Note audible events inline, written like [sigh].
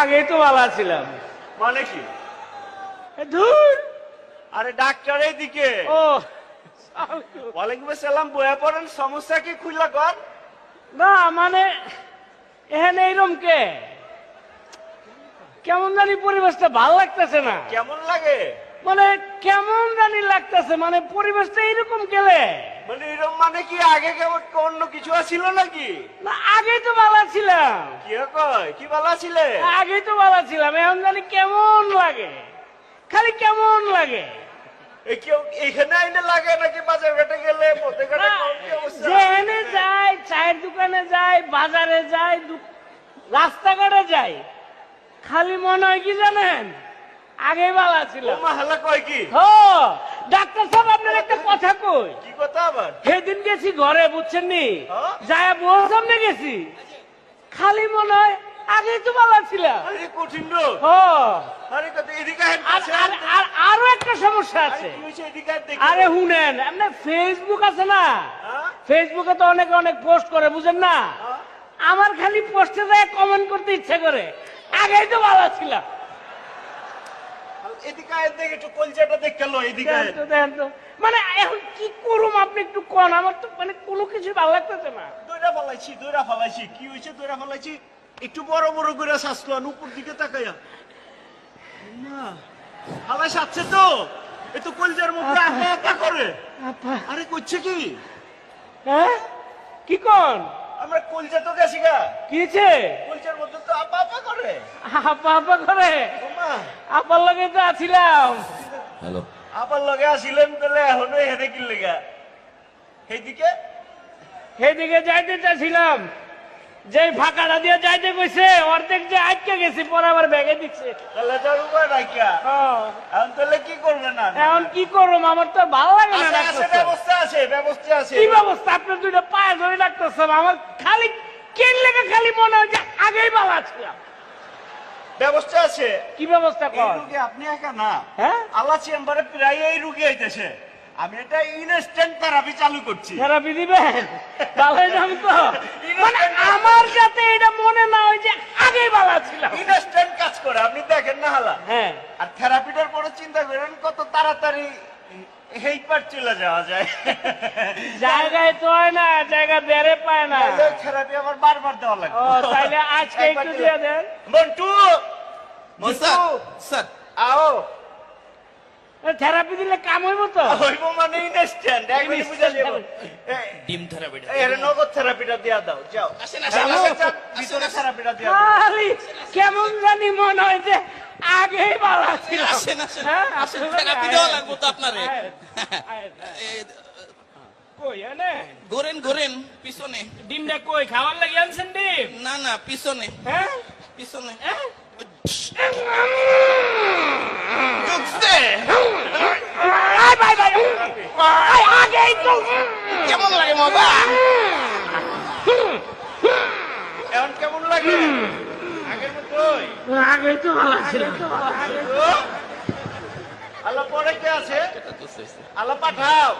আগেই তো ভালো ছিলাম মানে কি? ধুর! আরে ডাক্তার এইদিকে। ও ওয়ালাইকুম আসসালাম বয়া পড়েন সমস্যা কি খুললা কর? না মানে এখানে এইরকম কে? কেমন জানি পরিবেশটা ভালো লাগতেছে না। কেমন লাগে? মানে কেমন জানি লাগতেছে মানে পরিবেশটা এইরকম গেলে। মানে এরকম মানে কি আগে কেমন অন্য কিছু ছিল নাকি? না তো ভালো ছিলাম। কি কয়? কি ভালো ছিলে তো ভালো ছিলাম এখন জানি কেমন লাগে। খালি কেমন লাগে। এখানে আইনে লাগে নাকি বাজার ঘাটে গেলে? পথে ঘাটে? যেখানে যাই চায়ের দোকানে যাই বাজারে যাই রাস্তাঘাটে যাই খালি মনে হয় কি জানেন? আগে ভালো ও ছিলাম মাহালা কয় কি? ও ডাক্তার সাহেব আপনার একটা কথা কই? কি কথা আবার? সেদিন গেছি ঘরে বুঝছেন নি? হ্যাঁ? যায় বউর সামনে গেছি। খালি মনে হয় আগে তো ভালো ছিলাম আরে কঠিন রোগ। ও আরে কত এদিকে আর আর- আর- একটা সমস্যা আছে। আরে শুনেন আপনার ফেসবুক আছে না? হ্যাঁ? ফেসবুকে তো অনেকে অনেক পোস্ট করে বুঝেন না? হ্যাঁ? আমার খালি পোস্টে যায় কমেন্ট করতে ইচ্ছে করে। আগেই তো ভালো ছিলাম। মানে এখন কি করুম আপনি একটু কন? আমার তো মানে কোনো কিছু ভালো লাগতেছে না। দইরা ফলাইছি দইরা ফলাইছি। কি হয়েছে দইরা ফলাইছি? একটু বড় বড় করে শাসলান উপর দিকে তাকাইয়া। না হালাই সাচ্ছে তো। এ তো কলজার মধ্যে আপা। আপা করে। আরে করছে কি? হ্যাঁ? কি কন? আমরা কলজা তো গেছি গা। কিছে কলজার মধ্যে তো আপা আপা করে। আপা আপা করে? আপার লগে তো আছিলাম। হ্যালো। আপার লগে আসিলেন তাহলে এখনও কি লেগা? সেইদিকে? সেদিকে যাইতে চাইছিলাম। যে ফাঁকাটা দিয়ে যাইতে কইছে অর্ধেক যে আটকে গেছি পরে আবার ব্যাগে দিচ্ছে। তাহলে তার উপায় নাই হ্যাঁ। এখন তাহলে কি করবে না? এখন কি করব আমার তো ভালো লাগে না। ব্যবস্থা আছে ব্যবস্থা আছে। কি ব্যবস্থা? আপনার দুইটা পায়ে ধরে সাহেব আমার খালি কেন লেগে খালি মনে হয় যে আগেই ভালো ছিলাম ব্যবস্থা আছে। কি ব্যবস্থা কর? রুগী আপনি একা না। হ্যাঁ? আল্লাহ চেম্বারে প্রায় এই রুগী আইতেছে। আমি এটা ইনস্ট্যান্ট থেরাপি চালু করছি। থেরাপি দিবেন? তাহলে তো। [laughs] মানে আমার যাতে এটা মনে না হয় যে আগেই বালা ছিলাম ইনস্ট্যান্ট কাজ করে আপনি দেখেন না হালা হ্যাঁ আর থেরাপিটার পরে চিন্তা করেন কত তাড়াতাড়ি এই পার চলে যাওয়া যায়। জায়গায় তো হয় না জায়গা বেড়ে পায় না। থেরাপি আমার বারবার দেওয়া লাগে ও আজকে একটু দিয়ে দেন। মন্টু! মন্টু! Sir sir. আও! থেরাপি দিলে কাম হইব তো? হইব মানে ইনস্ট্যান্ট একবারে বুঝা যাব ডিম থেরাপিটা এর নগদ থেরাপিটা দিয়া দাও যাও। আসেন, আসেন, ভিতরে আসেন। থেরাপিটা দিয়া দাও আরে, কেমন জানি মনে হয় যে আগেই ভালো ছিল আসেন আসেন। হ্যাঁ, আসেন আসলে থেরাপি দেওয়া লাগবো তো আপনারে। আয়, আয়, আয়। এই, কই এনে? ঘোরেন ঘোরেন পিছনে। ডিমটা কই খাবার লাগে আনছেন ডিম? না না পিছনে। হ্যাঁ? পিছনে। কেমন লাগে মজা এখন কেমন লাগে? আগেই তো ভালো ছিল। আল্লাহ পরে কে আছে? আল্লাহ পাঠাও।